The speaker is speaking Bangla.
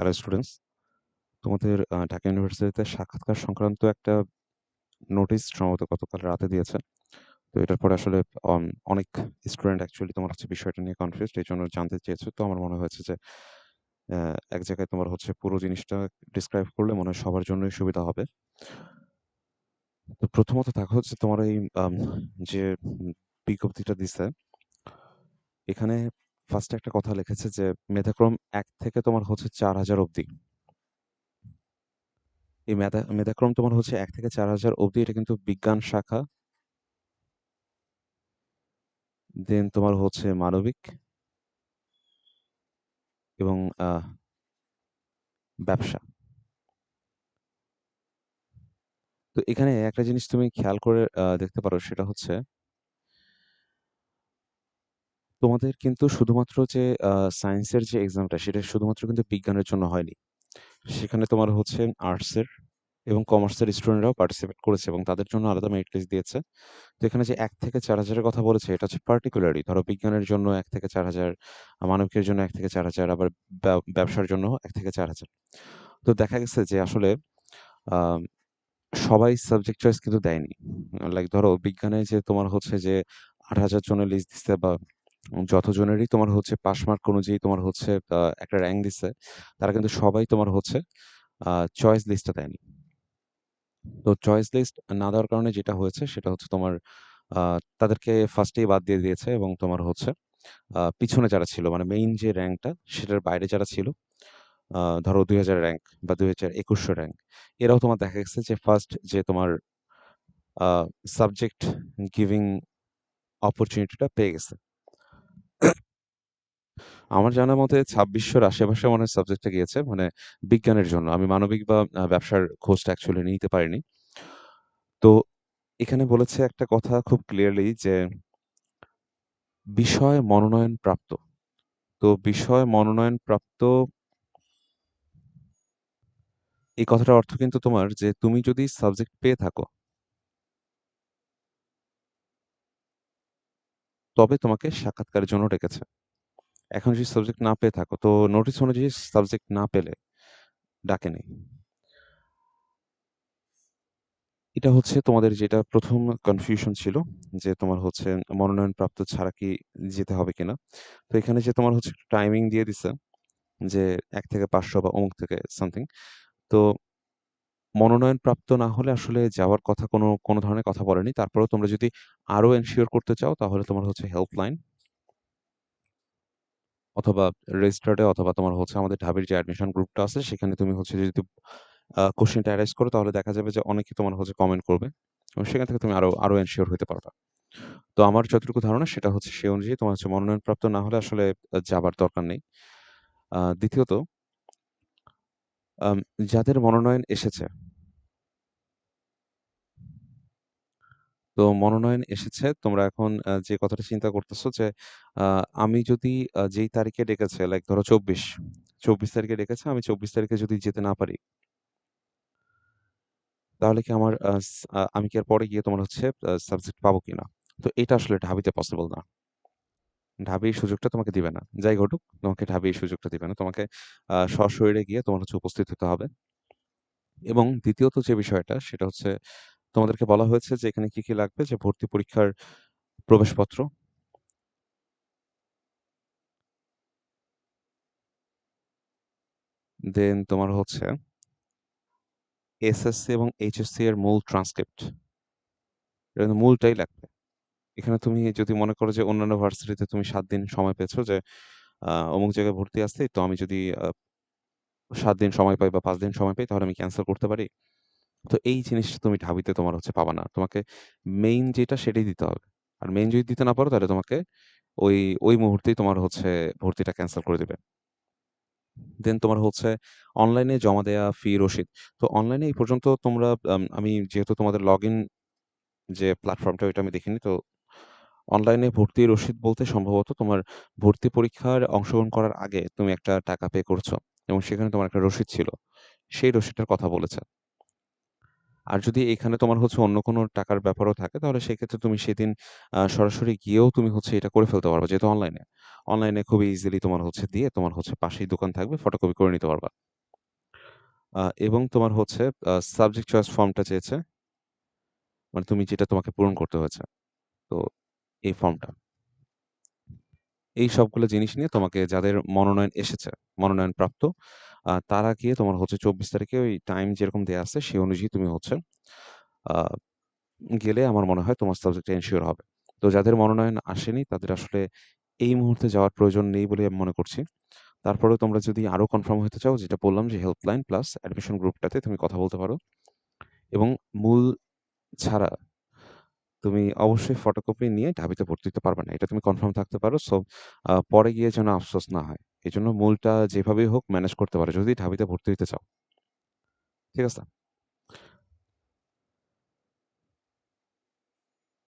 হ্যালো স্টুডেন্টস তোমাদের ঢাকা ইউনিভার্সিটিতে সাক্ষাৎকার সংক্রান্ত একটা নোটিশ সম্ভবত গতকাল রাতে দিয়েছে। তো এটার পরে আসলে অন অনেক স্টুডেন্ট অ্যাকচুয়ালি তোমার হচ্ছে বিষয়টা নিয়ে কনফিউজড এইজন্য জানতে চেয়েছো তো আমার মনে হয়েছে যে এক জায়গায় তোমার হচ্ছে পুরো জিনিসটা ডিসক্রাইব করলে মনে হয় সবার জন্যই সুবিধা হবে। তো প্রথমত দেখো হচ্ছে তোমার এই যে বিজ্ঞপ্তিটা দিছে, এখানে ফার্স্টে একটা কথা লিখেছে যে মেধাক্রম এক থেকে তোমার হচ্ছে ৪,০০০ অবধি। এই মেধা মেধাক্রম তোমার হচ্ছে এক থেকে ৪,০০০ অবধি এটা কিন্তু বিজ্ঞান শাখা। দেন তোমার হচ্ছে মানবিক এবং ব্যবসা। তো এখানে একটা জিনিস তুমি খেয়াল করে দেখতে পারো সেটা হচ্ছে তোমাদের কিন্তু শুধুমাত্র যে সায়েন্সের যে এক্সামটা সেটা শুধুমাত্র কিন্তু বিজ্ঞানের জন্য হয়নি। সেখানে তোমার হচ্ছে আর্টসের এবং কমার্সের স্টুডেন্টরাও পার্টিসিপেট করেছে এবং তাদের জন্য আলাদা মেরিট লিস্ট দিয়েছে। তো এখানে যে এক থেকে চার হাজারের কথা বলেছে এটা হচ্ছে পার্টিকুলারলি ধরো বিজ্ঞানের জন্য এক থেকে চার হাজার মানবিকের জন্য এক থেকে ৪,০০০ আবার ব্যবসার জন্য এক থেকে ৪,০০০। তো দেখা গেছে যে আসলে সবাই সাবজেক্ট চয়েস কিন্তু দেয়নি। লাইক ধরো বিজ্ঞানে যে তোমার হচ্ছে যে ৮,০০০ জনের লিস্ট দিচ্ছে বা যতজনেরই তোমার হচ্ছে পাস মার্ক অনুযায়ী তোমার হচ্ছে একটা র্যাঙ্ক দিছে, তারা কিন্তু সবাই তোমার হচ্ছে চয়েস লিস্টটা দেয়নি। তো চয়েস লিস্ট না দেওয়ার কারণে যেটা হয়েছে সেটা হচ্ছে তোমার তাদেরকে ফার্স্টেই বাদ দিয়ে দিয়েছে এবং তোমার হচ্ছে পিছনে যারা ছিল মানে মেইন যে র্যাঙ্কটা সেটার বাইরে যারা ছিল, ধরো ধরো ২,০০০ র‍্যাংক বা দুই হাজার একুশশো র্যাঙ্ক এরাও তোমার দেখা গেছে যে ফার্স্ট যে তোমার সাবজেক্ট গিভিং অপরচুনিটিটা পেয়ে গেছে। আমার জানা মতে ২৬০০ র আশেপাশে মনে হয় সাবজেক্টটা গিয়েছে মানে বিজ্ঞানের জন্য। আমি মানবিক বা ব্যবসার খোঁজটা অ্যাকচুয়ালি নিতে পারিনি। তো এখানে বলেছে একটা কথা খুব ক্লিয়ারলি যে বিষয় মনোনয়ন প্রাপ্ত। তো বিষয় মনোনয়ন প্রাপ্ত এই কথাটার অর্থ কিন্তু তোমার যে তুমি যদি সাবজেক্ট পেয়ে থাকো তবে তোমাকে সাক্ষাৎকারের জন্য ডেকেছে। এখন যদি সাবজেক্ট না পেয়ে থাকো তো নোটিস অনুযায়ী সাবজেক্ট না পেলে ডাকেনি। এটা হচ্ছে তোমাদের যেটা প্রথম কনফিউশন ছিল যে তোমার হচ্ছে মনোনয়ন প্রাপ্ত ছাড়া কি যেতে হবে কিনা? তো এখানে যে তোমার হচ্ছে টাইমিং দিয়ে দিছে যে এক থেকে ৫০০ বা অমুক থেকে সামথিং। তো মনোনয়ন প্রাপ্ত না হলে আসলে যাওয়ার কথা কোনো, কোনো ধরনের কথা বলেনি। তারপরেও তোমরা যদি আরও এনশিওর করতে চাও তাহলে তোমার হচ্ছে হেল্পলাইন অথবা রেজিস্টার্ডে অথবা তোমার হচ্ছে আমাদের ঢাবির যে অ্যাডমিশন গ্রুপটা আছে সেখানে তুমি হচ্ছে যদি আ কোয়েশ্চেনটা এরাইজ করো তাহলে দেখা যাবে যে অনেকেই তোমার হচ্ছে কমেন্ট করবে। এবং সেখান থেকে তুমি আরও, আরও এনশিওর হতে পারবা। তো আমার যতটুকু ধারণা সেটা হচ্ছে সে অনুযায়ী তোমার হচ্ছে মনোনয়নপ্রাপ্ত না হলে আসলে যাবার দরকার নেই। দ্বিতীয়ত যাদের মনোনয়ন এসেছে তো মনোনয়ন এসেছে তোমরা এখন যে কথাটা চিন্তা করতেছো যে আমি যদি যেই তারিখে ডেকেছে লাইক ধরো ২৪, ২৪ তারিখে ডেকেছে আমি ২৪ তারিখে যদি যেতে না পারি তাহলে কি আমার আমি কি আর পরে গিয়ে তোমার হচ্ছে সাবজেক্ট পাবো কিনা? তো এটা আসলে ঢাবিতে পসিবল না। ঢাবি এই সুযোগটা তোমাকে দিবে না। যাই ঘটুক তোমাকে ঢাবি এই সুযোগটা দিবে না। তোমাকে আ সশরীরে গিয়ে তোমার হচ্ছে উপস্থিত হতে হবে। এবং দ্বিতীয়ত যে বিষয়টা সেটা হচ্ছে তোমাদেরকে বলা হয়েছে যে এখানে কি, কি লাগবে? যে ভর্তি পরীক্ষার প্রবেশপত্র দেন তোমার হচ্ছে এসএসসি এবং এইচএসসি এর মূল ট্রান্সক্রিপ্ট। মূলটাই লাগবে। এখানে তুমি যদি মনে করো যে অন্যান্য ভার্সিটিতে তুমি সাত দিন সময় পেয়েছ যে অমুক জায়গায় ভর্তি আছি তো আমি যদি সাত দিন সময় পাই বা পাঁচ দিন সময় পাই তাহলে আমি ক্যান্সেল করতে পারি। তো এই জিনিসটা তুমি ঢাবিতে তোমার হচ্ছে পাবা না। তোমাকে মেইন যেটা সেটাই দিতে হবে। আর মেইন যদি দিতে না পারো তাহলে তোমাকে ওই, ওই মুহূর্তেই তোমার হচ্ছে ভর্তিটা ক্যানসেল করে দিবে। দেন তোমার হচ্ছে অনলাইনে জমা দেয়া ফি রসিদ। তো অনলাইনে এই পর্যন্ত তোমরা আম যেহেতু তোমাদের লগইন যে প্ল্যাটফর্মটা ওইটা আমি দেখিনি। তো অনলাইনে ভর্তি রসিদ বলতে সম্ভবত তোমার ভর্তি পরীক্ষার অংশগ্রহণ করার আগে তুমি একটা টাকা পে করছ এবং সেখানে তোমার একটা রসিদ ছিল। সেই রসিদটার কথা বলেছে। আর যদি এখানে তোমার হচ্ছে অন্য কোনো টাকার ব্যাপারও থাকে তাহলে সেক্ষেত্রে তুমি সেদিন সরাসরি গিয়েও তুমি হচ্ছে এটা করে ফেলতে পারবা যেহেতু অনলাইনে। অনলাইনে খুবই ইজিলি তোমার হচ্ছে দিয়ে তোমার হচ্ছে পাশেই দোকান থাকবে ফটোকপি করে নিতে পারবা। এবং তোমার হচ্ছে সাবজেক্ট চয়েস ফর্মটা চেয়েছে। মানে তুমি যেটা তোমাকে পূরণ করতে হয়েছে। তো এই ফর্মটা। এই সবগুলো জিনিস নিয়ে তোমাকে যাদের মনোনয়ন এসেছে, মনোনয়ন প্রাপ্ত তারা গিয়ে তোমার হচ্ছে ২৪ তারিখে ওই টাইম যেরকম দেয়া আছে সেই অনুযায়ী তুমি হচ্ছে গেলে আমার মনে হয় তোমার সাবজেক্টটা এনশিওর হবে। তো যাদের মনোনয়ন আসেনি তাদের আসলে এই মুহূর্তে যাওয়ার প্রয়োজন নেই বলে আমি মনে করছি। তারপরেও তোমরা যদি আরও কনফার্ম হতে চাও, যেটা বললাম যে হেল্পলাইন প্লাস অ্যাডমিশন গ্রুপটাতে তুমি কথা বলতে পারো। এবং মূল ছাড়া তুমি অবশ্যই ফটোকপি নিয়ে ঢাবিতে ভর্তি হতে পারবে না। এটা তুমি কনফার্ম থাকতে পারো। সো পরে গিয়ে যেন আফসোস না হয়। এজন্য মূলটা যেভাবেই হোক ম্যানেজ করতে পারো যদি ঢাবিতে ভর্তি হতে চাও। ঠিক আছে?